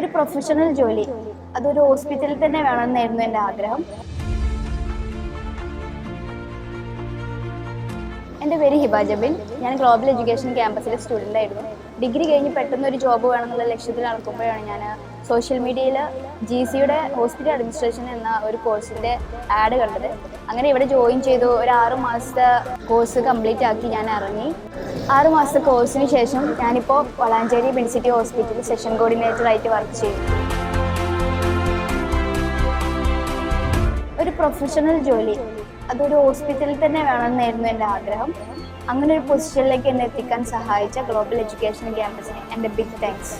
ഒരു പ്രൊഫഷണൽ ജോലി. അതൊരു ഹോസ്പിറ്റലിൽ തന്നെ വേണമെന്നായിരുന്നു എന്റെ ആഗ്രഹം. എന്റെ പേര് ഹിബ ജബിൻ. ഞാൻ ഗ്ലോബൽ എഡ്യൂക്കേഷൻ ക്യാമ്പസിലെ സ്റ്റുഡന്റ് ആയിരുന്നു. ഡിഗ്രി കഴിഞ്ഞ് പെട്ടെന്ന് ഒരു ജോബ് വേണമെന്നുള്ള ലക്ഷ്യത്തിൽ നടക്കുമ്പോഴാണ് ഞാൻ സോഷ്യൽ മീഡിയയിൽ ജി സിയുടെ ഹോസ്പിറ്റൽ അഡ്മിനിസ്ട്രേഷൻ എന്ന ഒരു കോഴ്സിന്റെ ആഡ് കണ്ടത്. അങ്ങനെ ഇവിടെ ജോയിൻ ചെയ്തു. ഒരു ആറു മാസത്തെ കോഴ്സ് കംപ്ലീറ്റ് ആക്കി ഞാൻ ഇറങ്ങി. ആറ് മാസത്തെ കോഴ്സിന് ശേഷം ഞാനിപ്പോൾ വളാഞ്ചേരി മെഡിസിറ്റി ഹോസ്പിറ്റലിൽ സെഷൻ കോർഡിനേറ്ററായിട്ട് വർക്ക് ചെയ്യും ഒരു പ്രൊഫഷണൽ ജോലി. അതൊരു ഹോസ്പിറ്റലിൽ തന്നെ വേണമെന്നായിരുന്നു എന്റെ ആഗ്രഹം. അങ്ങനെ ഒരു പൊസിഷനിലേക്ക് എന്നെ എത്തിക്കാൻ സഹായിച്ച ഗ്ലോബൽ എഡ്യൂക്കേഷൻ ക്യാമ്പസിന് എന്റെ ബിഗ് താങ്ക്സ്